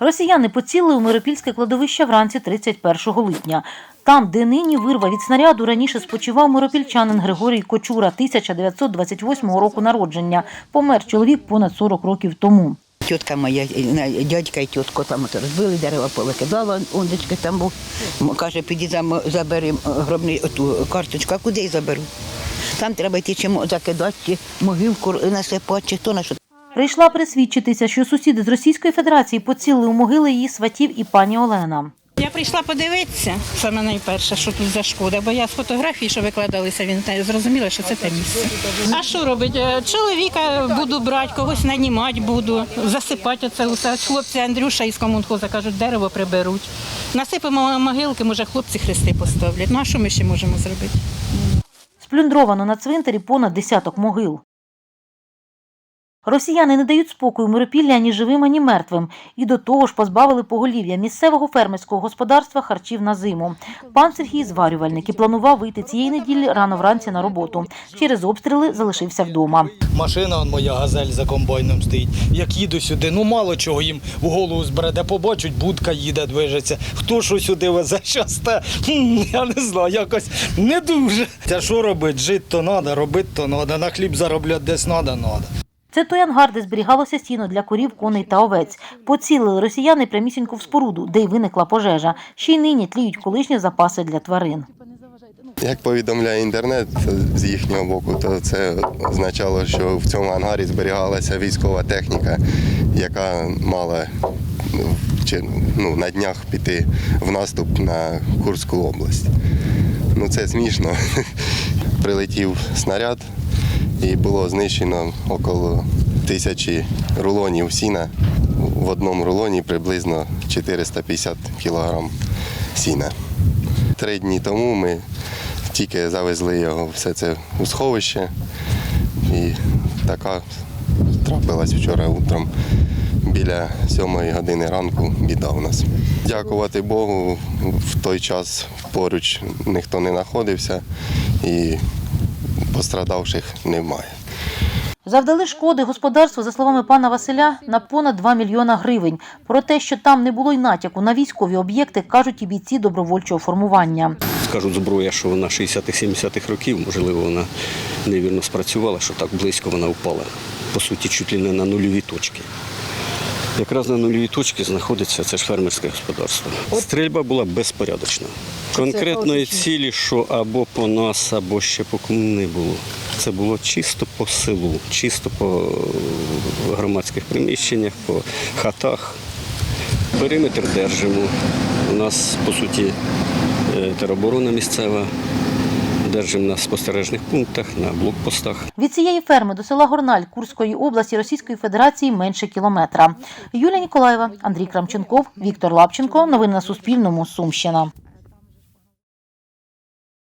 Росіяни поцілили у Миропільське кладовище вранці 31 липня. Там, де нині вирва від снаряду, раніше спочивав миропільчанин Григорій Кочура 1928 року народження. Помер чоловік понад 40 років тому. Тітка моя, дядька і тітку там от розбили дерева, повикидала, ондечки там був. Каже, піди забери гробний оту карточку, а куди її заберу? Там треба йти чим закидати, ті могилку насипати, чи хто на що. Прийшла присвідчитися, що сусіди з Російської Федерації поцілили у могили її сватів і пані Олена. Я прийшла подивитися, саме найперше, що тут за шкода, бо я з фотографій, що викладалися в інтернеті, зрозуміла, що це те місце. А що робить? Е, Чоловіка буду брати, когось нанімати буду, засипати оце усе. Хлопці Андрюша із комунхоза кажуть, дерево приберуть. Насипемо могилки, може хлопці хрести поставлять. Ну а що ми ще можемо зробити? Сплюндровано на цвинтарі понад десяток могил. Росіяни не дають спокою Миропілля ані живим, ані мертвим. І до того ж позбавили поголів'я місцевого фермерського господарства харчів на зиму. Пан Сергій зварювальник і планував вийти цієї неділі рано вранці на роботу. Через обстріли залишився вдома. Машина моя газель за комбайном стоїть. Як їду сюди, ну мало чого їм в голову збереде. Побачать, будка їде, движеться. Хто що сюди везе щасте? Я не знаю, якось не дуже. Та що робити? Жити то треба, робити то треба. На хліб заробляти десь треба, треба. Це той ангар, де зберігалося сіно для корів, коней та овець. Поцілили росіяни прямісінько в споруду, де й виникла пожежа. Ще й нині тліють колишні запаси для тварин. Як повідомляє інтернет з їхнього боку, то це означало, що в цьому ангарі зберігалася військова техніка, яка мала чи, ну, на днях піти в наступ на Курську область. Ну це смішно. Прилетів снаряд і було знищено около тисячі рулонів сіна. В одному рулоні приблизно 450 кілограм сіна. Три дні тому ми тільки завезли його все це у сховище. І така трапилась вчора утром біля сьомої години ранку біда у нас. Дякувати Богу, в той час поруч ніхто не знаходився і пострадавших немає. Завдали шкоди господарству, за словами пана Василя, на понад 2 мільйона гривень. Про те, що там не було й натяку на військові об'єкти, кажуть і бійці добровольчого формування. Скажуть, зброя, що вона 60-70-х років, можливо, вона невірно спрацювала, що так близько вона впала. По суті, чуть ли не на нульові точки. Якраз на нульовій точці знаходиться це ж фермерське господарство. Стрільба була безпорядочна. Конкретної цілі, що або по нас, або ще по кому не було. Це було чисто по селу, чисто по е, громадських приміщеннях, по хатах. Периметр держимо. У нас, по суті, е, тероборона місцева. Держимо на спостережних пунктах, на блокпостах. Від цієї ферми до села Горналь Курської області Російської Федерації менше кілометра. Юлія Ніколаєва, Андрій Крамченков, Віктор Лапченко. Новини на Суспільному. Сумщина.